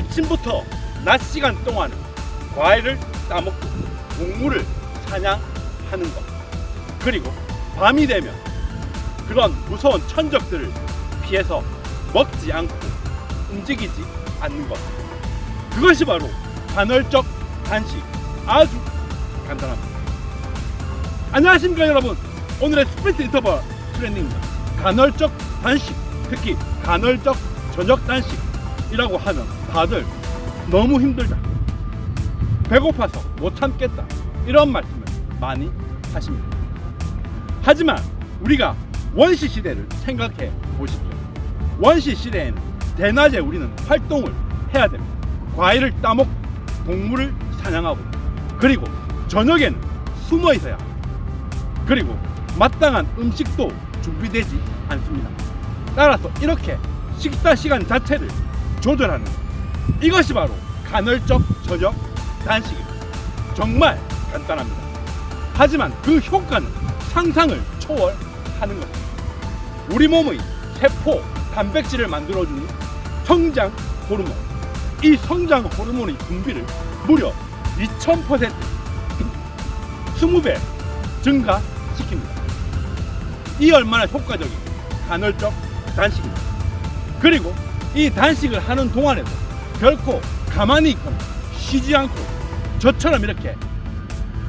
아침부터 낮 시간 동안은 과일을 따먹고 동물을 사냥하는 것. 그리고 밤이 되면 그런 무서운 천적들을 피해서 먹지 않고 움직이지 않는 것. 그것이 바로 간헐적 단식. 아주 간단합니다. 안녕하십니까 여러분. 오늘의 스프린트 인터벌 트레이닝입니다. 간헐적 단식, 특히 간헐적 저녁 단식이라고 하면 다들 너무 힘들다. 배고파서 못 참겠다. 이런 말씀을 많이 하십니다. 하지만 우리가 원시 시대를 생각해 보십시오. 원시 시대에는 대낮에 우리는 활동을 해야 됩니다. 과일을 따먹고 동물을 사냥하고 그리고 저녁에는 숨어 있어야 합니다. 그리고 마땅한 음식도 준비되지 않습니다. 따라서 이렇게 식사 시간 자체를 조절하는 것. 이것이 바로 간헐적 저녁 단식입니다. 정말 간단합니다. 하지만 그 효과는 상상을 초월하는 것입니다. 우리 몸의 세포 단백질을 만들어주는 성장 호르몬. 이 성장 호르몬의 분비를 무려 2000% 20배 증가시킵니다. 이 얼마나 효과적인 간헐적 단식입니다. 그리고 이 단식을 하는 동안에도 결코 가만히 있거나 쉬지 않고 저처럼 이렇게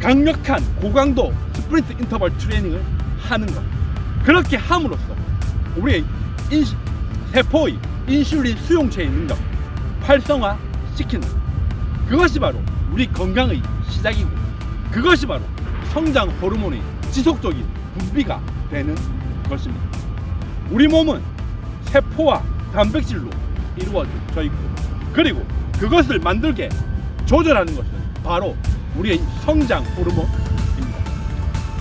강력한 고강도 스프린트 인터벌 트레이닝을 하는 것. 그렇게 함으로써 우리의 인시, 세포의 인슐린 수용체의 능력 활성화 시키는 것. 그것이 바로 우리 건강의 시작이고 그것이 바로 성장 호르몬의 지속적인 분비가 되는 것입니다. 우리 몸은 세포와 단백질로 이루어져 있고 그리고 그것을 만들게 조절하는 것은 바로 우리의 성장 호르몬입니다.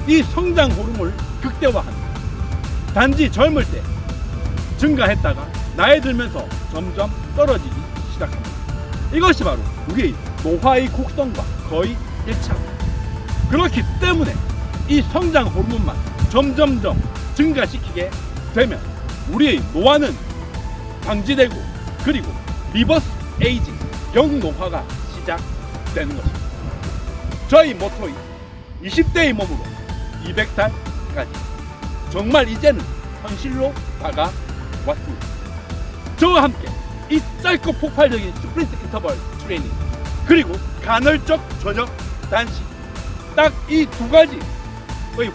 이 성장 호르몬을 극대화합니다. 단지 젊을 때 증가했다가 나이 들면서 점점 떨어지기 시작합니다. 이것이 바로 우리의 노화의 곡선과 거의 일치합니다. 그렇기 때문에 이 성장 호르몬만 점점점 증가시키게 되면 우리의 노화는 방지되고 그리고 리버스 에이징 영노화가 시작되는 것입니다. 저희 모토인 20대의 몸으로 200살까지 정말 이제는 현실로 다가왔습니다. 저와 함께 이 짧고 폭발적인 스프린트 인터벌 트레이닝 그리고 간헐적 저녁 단식 딱 이 두 가지의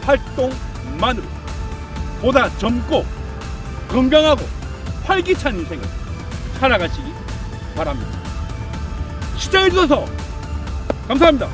활동만으로 보다 젊고 건강하고 활기찬 인생을 살아가시기 바랍니다. 시청해주셔서 감사합니다.